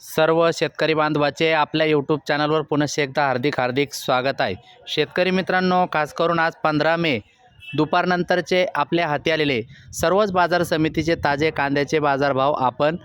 सर्व शेतकरी बांधवाचे आपल्या यूट्यूब चॅनलवर पुनश्च एकदा हार्दिक हार्दिक स्वागत आहे. शेतकरी मित्रांनो खास करून आज पंधरा मे दुपारनंतरचे आपल्या हाती आलेले सर्वच बाजार समितीचे ताजे कांद्याचे बाजारभाव आपण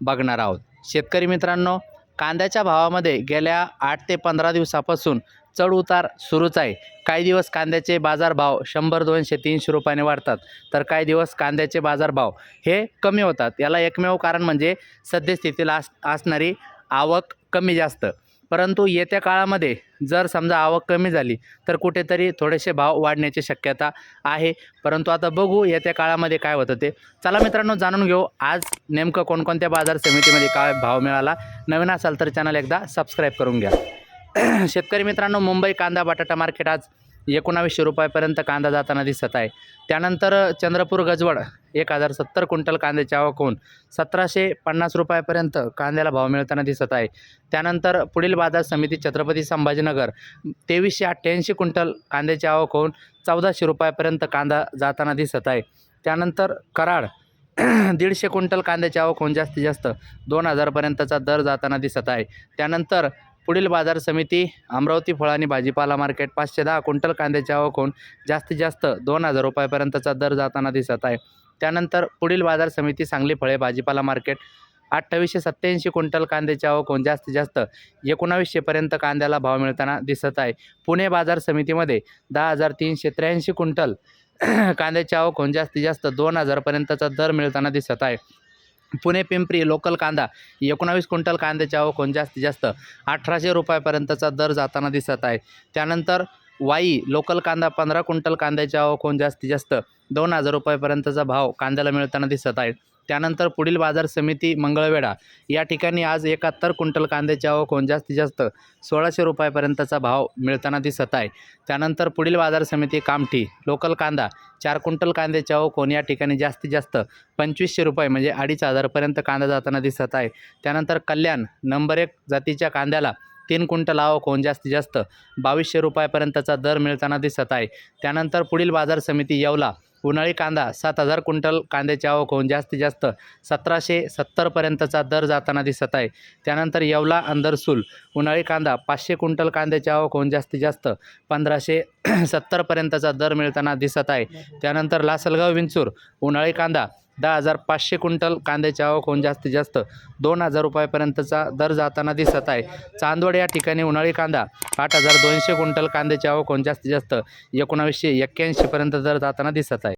बघणार आहोत. शेतकरी मित्रांनो कांद्याच्या भावामध्ये गेल्या आठ ते पंधरा दिवसापासून चढ उतार सुरूच आहे. काही दिवस कांद्याचे बाजारभाव शंभर दोनशे तीनशे रुपयाने वाढतात. तर काही दिवस कांद्याचे बाजारभाव हे कमी होतात. याला एकमेव कारण म्हणजे सद्यस्थितीला आस असणारी आवक कमी जास्त. परंतु येत्या काळामध्ये जर समजा आवक कमी झाली तर कुठेतरी थोडेसे भाव वाढण्याची शक्यता आहे. परंतु आता बघू येत्या काळामध्ये काय होतं ते. चला मित्रांनो जाणून घेऊ आज नेमकं कोणकोणत्या बाजार समितीमध्ये काय भाव मिळाला. नवीन असाल तर चॅनल एकदा सबस्क्राईब करून घ्या. शेतकरी मित्रांनो मुंबई कांदा बटाटा मार्केट आज एकोणावीसशे रुपयापर्यंत कांदा जाताना दिसत आहे. त्यानंतर चंद्रपूर गजवड एक हजार सत्तर क्विंटल कांद्याची आवक होऊन सतराशे पन्नास रुपयापर्यंत कांद्याला भाव मिळताना दिसत आहे. त्यानंतर पुढील बाजार समिती छत्रपती संभाजीनगर तेवीसशे अठ्ठ्याऐंशी क्विंटल कांद्याची आवक होऊन चौदाशे रुपयापर्यंत कांदा जाताना दिसत आहे. त्यानंतर कराड दीडशे क्विंटल कांद्याची आवक होऊन जास्तीत जास्त दोन हजारपर्यंतचा दर जाताना दिसत आहे. त्यानंतर पुढील बाजार समिती अमरावती फळ आणि भाजीपाला मार्केट पाचशे दहा क्विंटल कांद्याची आवक होऊन जास्तीत जास्त दोन हजार रुपयापर्यंतचा दर जाताना दिसत आहे. त्यानंतर पुढील बाजार समिती सांगली फळे भाजीपाला मार्केट अठ्ठावीसशे सत्त्याऐंशी क्विंटल कांद्याची आवक होऊन जास्तीत जास्त एकोणावीसशेपर्यंत कांद्याला भाव मिळताना दिसत आहे. पुणे बाजार समितीमध्ये दहा हजार तीनशे त्र्याऐंशी क्विंटल कांद्याची आवक होऊन जास्तीत जास्त दोन हजारपर्यंतचा दर मिळताना दिसत आहे. पुणे पिंपरी लोकल कांदा एकोणावीस क्विंटल कांद्याची आवक होऊन जास्तीत जास्त अठराशे रुपयापर्यंतचा दर जाताना दिसत आहे. त्यानंतर वाई लोकल कांदा पंधरा क्विंटल कांद्याची आवक होऊन जास्तीत जास्त दोन हजार रुपयापर्यंतचा भाव कांद्याला मिळताना दिसत आहे त्यानंतर पुढील बाजार समिती मंगळवेढा. या ठिकाणी आज एकाहत्तर क्विंटल कांद्याची आवक होऊन जास्तीत जास्त सोळाशे रुपयापर्यंतचा भाव मिळताना दिसत आहे. त्यानंतर पुढील बाजार समिती कामठी लोकल कांदा चार क्विंटल कांद्याची आवक होऊन या ठिकाणी जास्तीत जास्त पंचवीसशे रुपये म्हणजे अडीच हजारपर्यंत कांदा जाताना दिसत आहे. त्यानंतर कल्याण नंबर एक जातीच्या कांद्याला तीन क्विंटल आवक होऊन जास्तीत जास्त बावीसशे रुपयापर्यंतचा दर मिळताना दिसत आहे. त्यानंतर पुढील बाजार समिती येवला. उन्हाळी कांदा सात हजार क्विंटल कांद्याची आवक होऊन जास्तीत जास्त सतराशे सत्तरपर्यंतचा दर जाताना दिसत आहे. त्यानंतर येवला अंदरसूल उन्हाळी कांदा पाचशे क्विंटल कांद्याची आवक होऊन जास्तीत जास्त पंधराशे सत्तरपर्यंतचा दर मिळताना दिसत आहे. त्यानंतर लासलगाव विंचूर. उन्हाळी कांदा दहा हजार पाचशे क्विंटल कांद्याची आवक होऊन जास्तीत जास्त दोन हजार रुपयापर्यंतचा दर जाताना दिसत आहे. चांदवड या ठिकाणी उन्हाळी कांदा आठ हजार दोनशे क्विंटल कांद्याची आवक होऊन जास्तीत जास्त एकोणावीसशे एक्क्याऐंशीपर्यंत दर जाताना दिसत आहे.